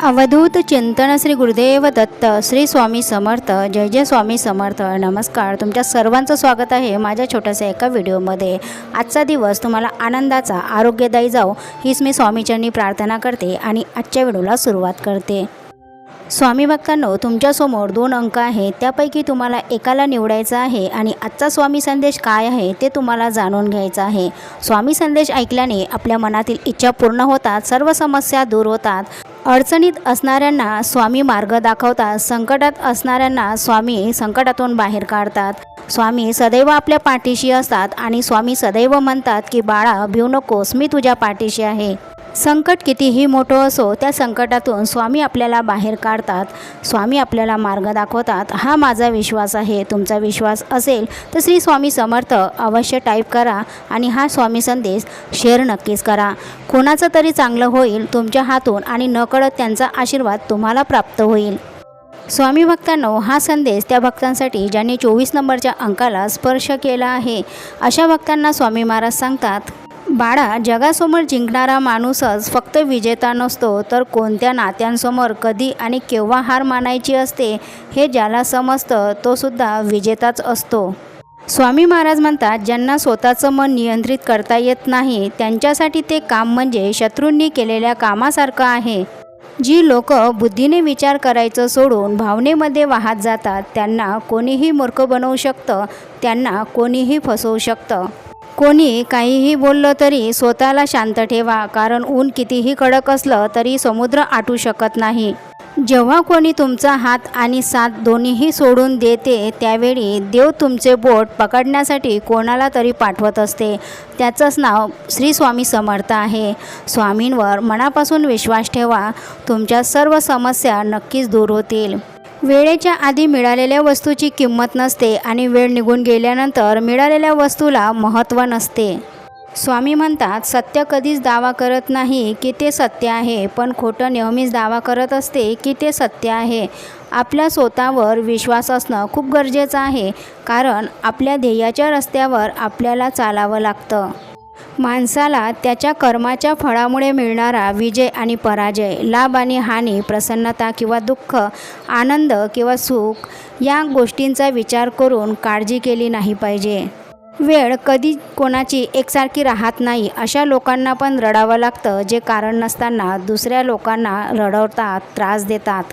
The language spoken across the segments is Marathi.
अवधूत चिंतन श्री गुरुदेव दत्त श्री स्वामी समर्थ जय जय स्वामी समर्थ. नमस्कार. तुमच्या सर्वांचं स्वागत आहे माझ्या छोट्याशा एका व्हिडिओमध्ये. आजचा दिवस तुम्हाला आनंदाचा आरोग्यदायी जाऊ हीच मी स्वामीचरणी प्रार्थना करते आणि आजच्या व्हिडिओला सुरुवात करते. स्वामी भक्तांनो तुमच्यासमोर दोन अंक आहेत. त्यापैकी तुम्हाला एकाला निवडायचं आहे आणि आजचा स्वामी संदेश काय आहे ते तुम्हाला जाणून घ्यायचं आहे. स्वामी संदेश ऐकल्याने आपल्या मनातील इच्छा पूर्ण होतात सर्व समस्या दूर होतात. अडचणीत असणाऱ्यांना स्वामी मार्ग दाखवतात संकटात असणाऱ्यांना स्वामी संकटातून बाहेर काढतात. स्वामी सदैव आपल्या पाठीशी असतात आणि स्वामी सदैव म्हणतात की बाळा भिऊ नकोस मी तुझ्या पाठीशी आहे. संकट कितीही मोठं असो त्या संकटातून स्वामी आपल्याला बाहेर काढतात. स्वामी आपल्याला मार्ग दाखवतात. हा माझा विश्वास आहे तुमचा विश्वास असेल तर श्री स्वामी समर्थ अवश्य टाईप करा आणि हा स्वामी संदेश शेअर नक्कीच करा. कोणाचं तरी चांगलं होईल तुमच्या हातून आणि नकळत त्यांचा आशीर्वाद तुम्हाला प्राप्त होईल. स्वामी भक्तांनो हा संदेश त्या भक्तांसाठी ज्यांनी चोवीस नंबरच्या अंकाला स्पर्श केला आहे अशा भक्तांना स्वामी महाराज सांगतात बाळा जगासमोर जिंकणारा माणूसच फक्त विजेता नसतो तर कोणत्या नात्यांसमोर कधी आणि केव्हा हार मानायची असते हे ज्याला समजतं तो सुद्धा विजेताच असतो. स्वामी महाराज म्हणतात ज्यांना स्वतःचं मन नियंत्रित करता येत नाही त्यांच्यासाठी ते काम म्हणजे शत्रूंनी केलेल्या कामासारखं आहे. जी लोक बुद्धीने विचार करायचं सोडून भावनेमध्ये वाहत जातात त्यांना कोणीही मूर्ख बनवू शकतं त्यांना कोणीही फसवू शकतं. कोणी काहीही बोललं तरी स्वतःला शांत ठेवा कारण ऊन कितीही कडक असलं तरी समुद्र आटू शकत नाही. जेव्हा कोणी तुमचा हात आणि साथ दोन्हीही सोडून देते त्यावेळी देव तुमचे बोट पकडण्यासाठी कोणाला तरी पाठवत असते. त्याचंच नाव श्री स्वामी समर्थ आहे. स्वामींवर मनापासून विश्वास ठेवा तुमच्या सर्व समस्या नक्कीच दूर होतील. वेळेच्या आधी मिळालेल्या वस्तूची किंमत नसते आणि वेळ निघून गेल्यानंतर मिळालेल्या वस्तूला महत्त्व नसते. स्वामी म्हणतात सत्य कधीच दावा करत नाही की ते सत्य आहे पण खोटं नेहमीच दावा करत असते की ते सत्य आहे. आपल्या स्वतःवर विश्वास असणं खूप गरजेचं आहे कारण आपल्या ध्येयाच्या रस्त्यावर आपल्याला चालावं लागतं. माणसाला त्याच्या कर्माच्या फळामुळे मिळणारा विजय आणि पराजय लाभ आणि हानी प्रसन्नता किंवा दुःख आनंद किंवा सुख या गोष्टींचा विचार करून काळजी केली नाही पाहिजे. वेळ कधी कोणाची एकसारखी राहत नाही अशा लोकांना पण रडावं लागतं जे कारण नसताना दुसऱ्या लोकांना रडवतात त्रास देतात.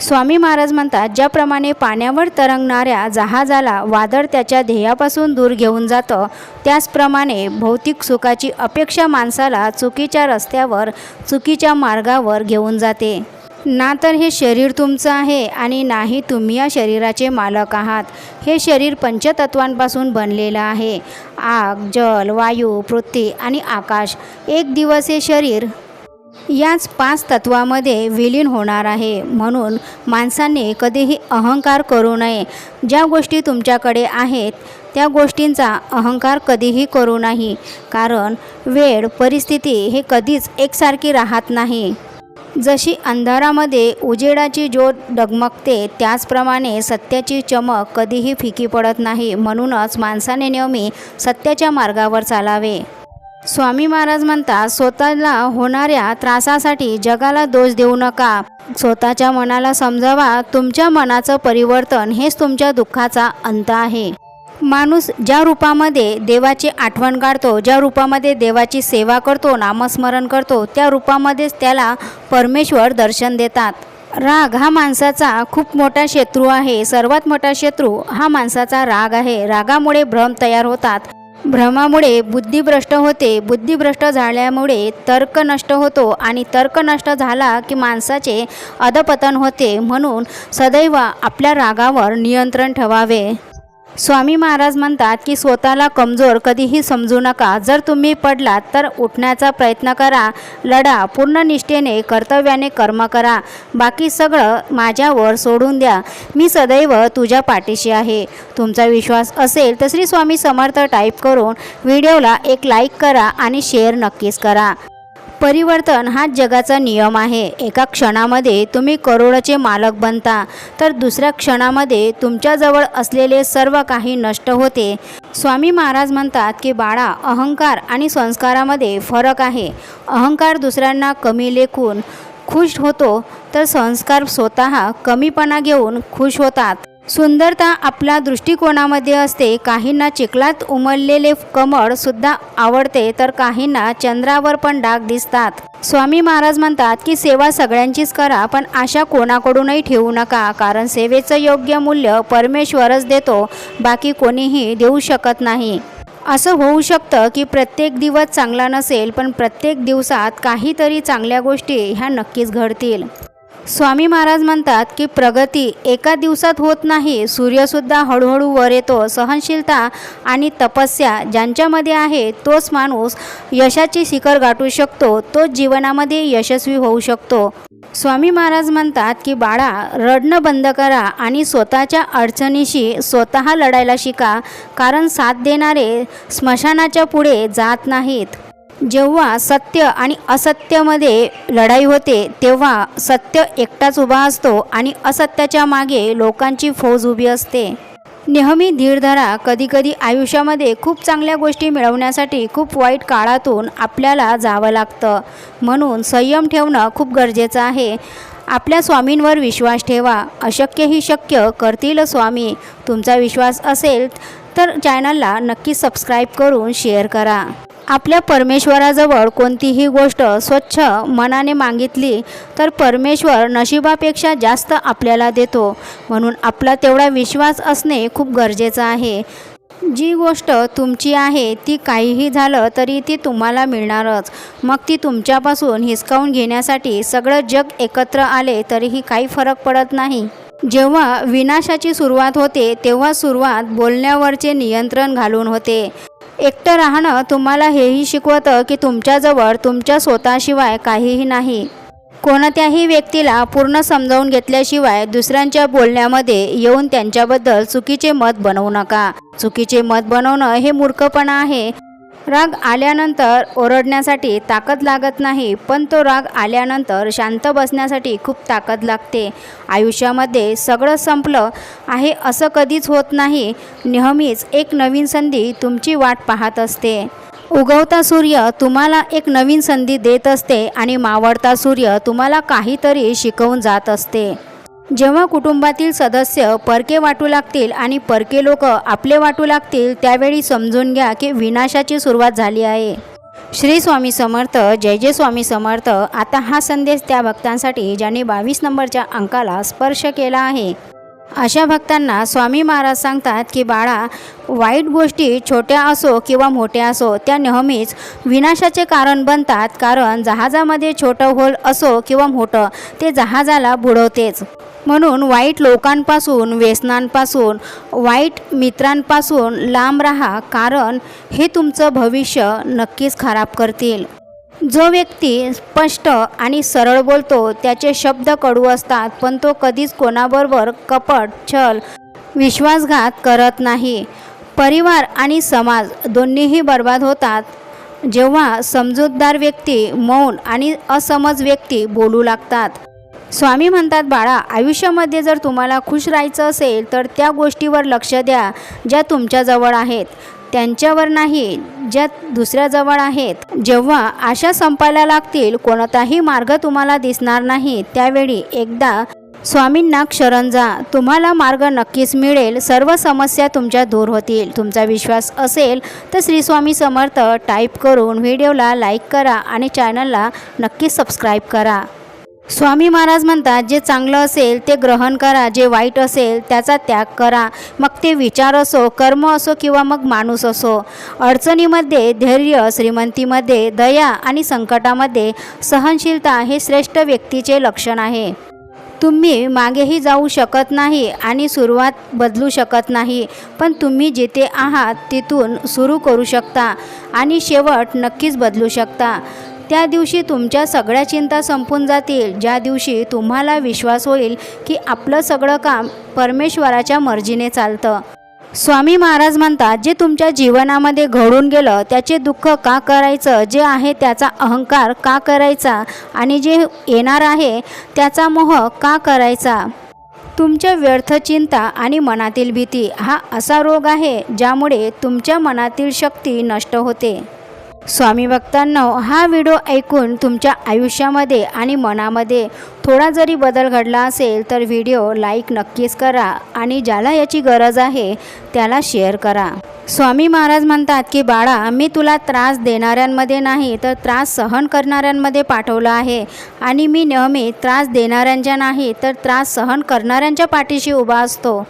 स्वामी महाराज म्हणतात ज्याप्रमाणे पाण्यावर तरंगणाऱ्या जहाजाला वादळ त्याच्या ध्येयापासून दूर घेऊन जातं त्याचप्रमाणे भौतिक सुखाची अपेक्षा माणसाला चुकीच्या रस्त्यावर चुकीच्या मार्गावर घेऊन जाते. ना तर हे शरीर तुमचं आहे आणि नाही तुम्ही या शरीराचे मालक आहात. हे शरीर पंचतत्वांपासून बनलेलं आहे. आग जल वायू पृथ्वी आणि आकाश. एक दिवस हे शरीर याच पाच तत्वामध्ये विलीन होणार आहे. म्हणून माणसाने कधीही अहंकार करू नये. ज्या गोष्टी तुमच्याकडे आहेत त्या गोष्टींचा अहंकार कधीही करू नाही. कारण वेळ परिस्थिती हे कधीच एकसारखी राहत नाही. जशी अंधारामध्ये उजेडाची ज्योत डगमगते त्याचप्रमाणे सत्याची चमक कधीही फिकी पडत नाही. म्हणूनच माणसाने नेहमी सत्याच्या मार्गावर चालावे. स्वामी महाराज म्हणतात स्वतःला होणाऱ्या त्रासासाठी जगाला दोष देऊ नका. स्वतःच्या मनाला समजावा. तुमच्या मनाचं परिवर्तन हेच तुमच्या दुःखाचा अंत आहे. माणूस ज्या रूपामध्ये देवाची आठवण काढतो ज्या रूपामध्ये देवाची सेवा करतो नामस्मरण करतो त्या रूपामध्येच त्याला परमेश्वर दर्शन देतात. राग हा माणसाचा खूप मोठा शत्रू आहे. सर्वात मोठा शत्रू हा माणसाचा राग आहे. रागामुळे भ्रम तयार होतात. भ्रमामुळे बुद्धिभ्रष्ट होते. बुद्धिभ्रष्ट झाल्यामुळे तर्क नष्ट होतो आणि तर्क नष्ट झाला की माणसाचे अधपतन होते म्हणून सदैव आपल्या रागावर नियंत्रण ठेवावे. स्वामी महाराज म्हणतात की स्वतःला कमजोर कधीही समजू नका. जर तुम्ही पडलात तर उठण्याचा प्रयत्न करा. लढा पूर्ण निष्ठेने कर्तव्याने कर्म करा. बाकी सगळं माझ्यावर सोडून द्या. मी सदैव तुझ्या पाठीशी आहे. तुमचा विश्वास असेल तर श्री स्वामी समर्थ टाईप करून व्हिडिओला एक लाईक करा आणि शेअर नक्कीच करा. परिवर्तन हा जगाचा नियम आहे. एका क्षणामध्ये तुम्ही करोडचे मालक बनता तर दुसऱ्या क्षणामध्ये तुमच्याजवळ असलेले सर्व काही नष्ट होते. स्वामी महाराज म्हणतात की बाळा अहंकार आणि संस्कारामध्ये फरक आहे. अहंकार दुसऱ्यांना कमी लेखून खुश होतो तर संस्कार स्वतः कमीपणा घेऊन खुश होतात. सुंदरता आपल्या दृष्टिकोनामध्ये असते. काहींना चिखलात उमललेले कमळ सुद्धा आवडते तर काहींना चंद्रावर पण डाग दिसतात. स्वामी महाराज म्हणतात की सेवा सगळ्यांचीच करा पण आशा कोणाकडूनही ठेवू नका कारण सेवेचं योग्य मूल्य परमेश्वरच देतो बाकी कोणीही देऊ शकत नाही. असं होऊ शकतं की प्रत्येक दिवस चांगला नसेल पण प्रत्येक दिवसात काहीतरी चांगल्या गोष्टी ह्या नक्कीच घडतील. स्वामी महाराज म्हणतात की प्रगती एका दिवसात होत नाही. सूर्यसुद्धा हळूहळू वर येतो. सहनशीलता आणि तपस्या ज्यांच्यामध्ये आहे तोच माणूस यशाची शिखर गाठू शकतो. तोच जीवनामध्ये यशस्वी होऊ शकतो. स्वामी महाराज म्हणतात की बाळा रडणं बंद करा आणि स्वतःच्या अडचणीशी स्वतः लढायला शिका. कारण साथ देणारे स्मशानाच्या पुढे जात नाहीत. जेव्हा सत्य आणि असत्यमध्ये लढाई होते तेव्हा सत्य एकटाच उभा असतो आणि असत्याच्या मागे लोकांची फौज उभी असते. नेहमी धीर धरा कधीकधी आयुष्यामध्ये खूप चांगल्या गोष्टी मिळवण्यासाठी खूप वाईट काळातून आपल्याला जावं लागतं. म्हणून संयम ठेवणं खूप गरजेचं आहे. आपल्या स्वामींवर विश्वास ठेवा. अशक्य ही शक्य करतील स्वामी. तुमचा विश्वास असेल तर चॅनलला नक्की सबस्क्राईब करून शेअर करा. आपल्या परमेश्वराजवळ कोणतीही गोष्ट स्वच्छ मनाने मागितली तर परमेश्वर नशिबापेक्षा जास्त आपल्याला देतो. म्हणून आपला तेवढा विश्वास असणे खूप गरजेचं आहे. जी गोष्ट तुमची आहे ती काहीही झालं तरी ती तुम्हाला मिळणारच. मग ती तुमच्यापासून हिसकावून घेण्यासाठी सगळं जग एकत्र आले तरीही काही फरक पडत नाही. जेव्हा विनाशाची सुरुवात होते तेव्हा सुरुवात बोलण्यावरचे नियंत्रण घालून होते. एकटं राहणं तुम्हाला हेही शिकवतं की तुमच्याजवळ तुमच्या स्वतःशिवाय काहीही नाही. कोणत्याही व्यक्तीला पूर्ण समजावून घेतल्याशिवाय दुसऱ्यांच्या बोलण्यामध्ये येऊन त्यांच्याबद्दल चुकीचे मत बनवू नका. चुकीचे मत बनवणं हे मूर्खपणा आहे. राग आल्यानंतर ओरडण्यासाठी ताकद लागत नाही पण तो राग आल्यानंतर शांत बसण्यासाठी खूप ताकद लागते. आयुष्यामध्ये सगळं संपलं आहे असं कधीच होत नाही. नेहमीच एक नवीन संधी तुमची वाट पाहत असते. उगवता सूर्य तुम्हाला एक नवीन संधी देत असते आणि मावळता सूर्य तुम्हाला काहीतरी शिकवून जात असते. जेव्हा कुटुंबातील सदस्य परके वाटू लागतील आणि परके लोक आपले वाटू लागतील त्यावेळी समजून घ्या की विनाशाची सुरुवात झाली आहे. श्री स्वामी समर्थ जय जय स्वामी समर्थ. आता हा संदेश त्या भक्तांसाठी ज्यांनी बावीस नंबरच्या अंकाला स्पर्श केला आहे. अशा भक्तांना स्वामी महाराज सांगतात की बाळा वाईट गोष्टी छोट्या असो किंवा मोठ्या असो त्या नेहमीच विनाशाचे कारण बनतात. कारण जहाजामध्ये छोटं होल असो किंवा मोठं ते जहाजाला बुडवतेच. म्हणून वाईट लोकांपासून व्यसनांपासून वाईट मित्रांपासून लांब राहा कारण हे तुमचं भविष्य नक्कीच खराब करतील. जो व्यक्ती स्पष्ट आणि सरळ बोलतो त्याचे शब्द कडू असतात पण तो कधीच कोणाबरोबर कपट छल विश्वासघात करत नाही. परिवार आणि समाज दोन्हीही बर्बाद होतात. जेव्हा समजूतदार व्यक्ती मौन आणि असमज व्यक्ती बोलू लागतात स्वामी म्हणतात बाळा आयुष्यामध्ये जर तुम्हाला खुश राहायचं असेल तर त्या गोष्टीवर लक्ष द्या ज्या तुमच्याजवळ आहेत. त्यांच्यावर नाही ज्या दुसऱ्याजवळ आहेत. जेव्हा आशा संपायला लागतील कोणताही मार्ग तुम्हाला दिसणार नाही. त्यावेळी एकदा स्वामींना क्षरण जा. तुम्हाला मार्ग नक्कीच मिळेल. सर्व समस्या तुमच्या दूर होतील. तुमचा विश्वास असेल तर श्री स्वामी समर्थ टाईप करून व्हिडिओला लाईक करा आणि चॅनलला नक्की सबस्क्राईब करा. स्वामी महाराज म्हणतात जे चांगलं असेल ते ग्रहण करा जे वाईट असेल त्याचा त्याग करा. मग ते विचार असो कर्म असो किंवा मग माणूस असो. अडचणीमध्ये धैर्य श्रीमंतीमध्ये दया आणि संकटामध्ये सहनशीलता हे श्रेष्ठ व्यक्तीचे लक्षण आहे. तुम्ही मागेही जाऊ शकत नाही आणि सुरुवात बदलू शकत नाही पण तुम्ही जिथे आहात तिथून सुरू करू शकता आणि शेवट नक्कीच बदलू शकता. त्या दिवशी तुमच्या सगळ्या चिंता संपून जातील. ज्या दिवशी तुम्हाला विश्वास होईल की आपलं सगळं काम परमेश्वराच्या मर्जीने चालतं. स्वामी महाराज म्हणतात जे तुमच्या जीवनामध्ये घडून गेलं त्याचे दुःख का करायचं? जे आहे त्याचा अहंकार का करायचा? आणि जे येणार आहे त्याचा मोह का करायचा? तुमच्या व्यर्थ चिंता आणि मनातील भीती हा असा रोग आहे ज्यामुळे तुमच्या मनातील शक्ती नष्ट होते. स्वामी भक्तांनो हा व्हिडिओ ऐकून तुमच्या आयुष्यामध्ये आणि मनामध्ये थोडा जरी बदल घडला असेल तर व्हिडिओ लाईक नक्कीच करा आणि ज्याला याची गरज आहे त्याला शेअर करा. स्वामी महाराज म्हणतात की बाळा मी तुला त्रास देणाऱ्यांमध्ये नाही तर त्रास सहन करणाऱ्यांमध्ये पाठवलं आहे. आणि मी नेहमी त्रास देणाऱ्यांच्या नाही तर त्रास सहन करणाऱ्यांच्या पाठीशी उभा असतो.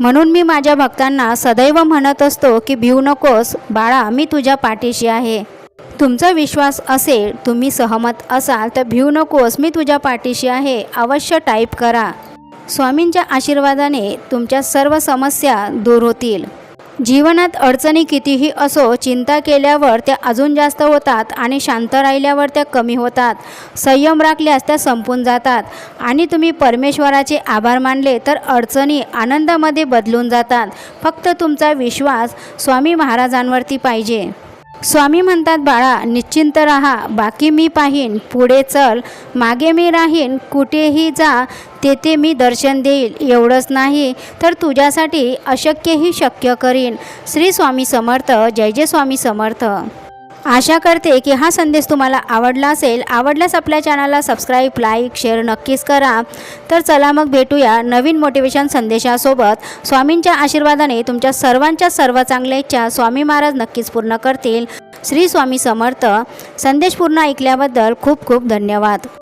म्हणून मी माझ्या भक्तांना सदैव म्हणत असतो की भिऊ नकोस बाळा मी तुझ्या पाठीशी आहे. तुमचा विश्वास असेल तुम्ही सहमत असाल तर भिऊ नकोस मी तुझ्या पाठीशी आहे अवश्य टाईप करा. स्वामींच्या आशीर्वादाने तुमच्या सर्व समस्या दूर होतील. जीवनात अडचणी कितीही असो चिंता केल्यावर त्या अजून जास्त होतात आणि शांत राहिल्यावर त्या कमी होतात. संयम राखल्यास त्या संपून जातात. आणि तुम्ही परमेश्वराचे आभार मानले तर अडचणी आनंदामध्ये बदलून जातात. फक्त तुमचा विश्वास स्वामी महाराजांवरती पाहिजे. स्वामी म्हणतात बाळा निश्चिंत राहा. बाकी मी पाहीन. पुढे चल. मागे मी राहीन. कुठेही जा. तेथे मी दर्शन देईल. एवढंच नाही तर तुझ्यासाठी अशक्यही शक्य करीन. श्री स्वामी समर्थ. जय जय स्वामी समर्थ. आशा करते की हा संदेश तुम्हाला आवडला असेल. आवडल्यास आपल्या चॅनलला सबस्क्राईब लाईक शेअर नक्कीच करा. तर चला मग भेटूया नवीन मोटिवेशन संदेशासोबत. स्वामींच्या आशीर्वादाने तुमच्या सर्वांच्या सर्व चांगल्या इच्छा स्वामी महाराज नक्कीच पूर्ण करतील. श्री स्वामी समर्थ. संदेश पूर्ण ऐकल्याबद्दल खूप खूप धन्यवाद.